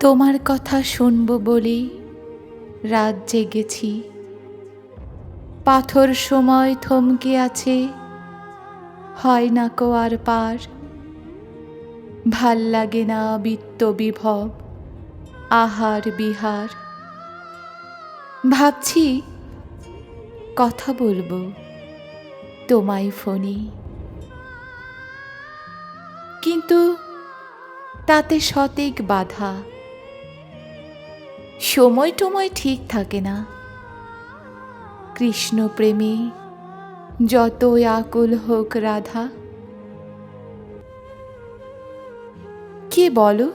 তোমার কথা শুনব বলেই রাত জেগেছি। পাথর সময় থমকে আছে, হয় না কো আর পার। ভালো লাগে না বিত্ত বিভব, আহার বিহার। ভাবছি কথা বলব তোমায় ফোনে। কিন্তু তাতে সতেক বাধা। সময় টময় ঠিক থাকে না। কৃষ্ণ প্রেমে যতই আকুল হোক রাধা। কে বলো?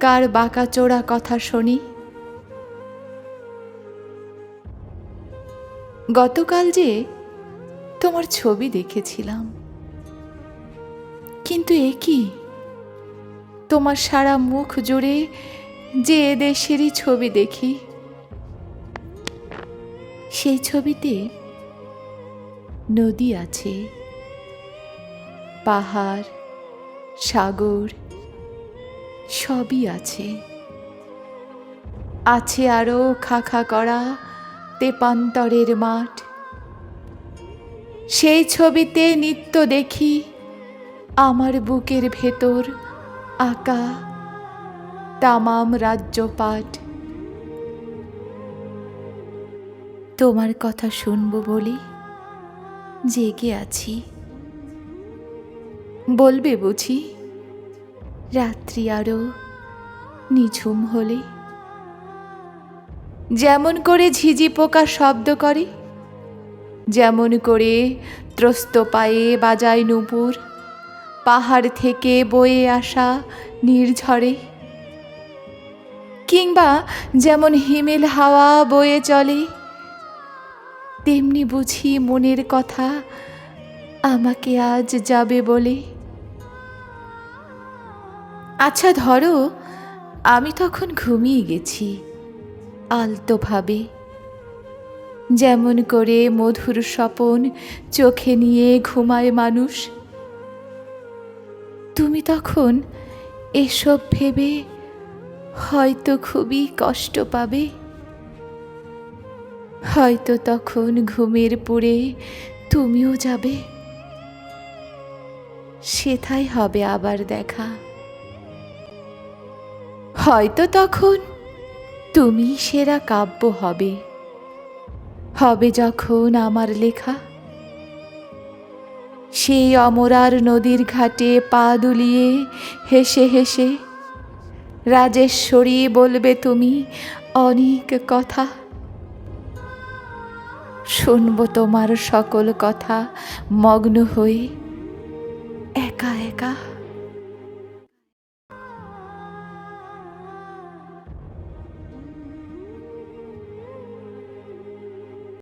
কার বাঁকাচোরা কথা শুনি? গতকাল যে তোমার ছবি দেখেছিলাম। কিন্তু এ কি? তোমার সারা মুখ জুড়ে যে দেশেরই ছবি দেখি। সেই ছবিতে নদী আছে, পাহাড়, সাগর, সবই আছে। আছে আরও খাখা করা তেপান্তরের মাঠ। সেই ছবিতে নিত্য দেখি আমার বুকের ভেতর আঁকা তামাম রাজ্যপাঠ তোমার কথা শুনব বলে, জেগে আছি। বলবে বুঝি, রাত্রি আরও নিঝুম হলে। যেমন করে ঝিঝি পোকা শব্দ করে, যেমন করে ত্রস্ত পায়ে বাজায় নুপুর, পাহাড় থেকে বয়ে আসা নির্ঝরে। কিংবা যেমন হিমেল হাওয়া বয়ে চলে, তেমনি বুঝি মনের কথা আমাকে আজ যাবে বলে। আচ্ছা ধরো, আমি তখন ঘুমিয়ে গেছি আলতোভাবে। যেমন করে মধুর স্বপন চোখে নিয়ে ঘুমায় মানুষ। তুমি তখন এসব ভেবে হয়তো খুবই কষ্ট পাবে। হয়তো তখন ঘুমের পুরে তুমিও যাবে। সেথায় হবে আবার দেখা। হয়তো তখন তুমি সেরা কাব্য হবে। হবে যখন আমার লেখা। সেই অমরার নদীর ঘাটে পা দুলিয়ে হেসে হেসে রাজেশ্বরী বলবে তুমি অনেক কথা। শুনব তোমার সকল কথা মগ্ন হয়ে একা একা।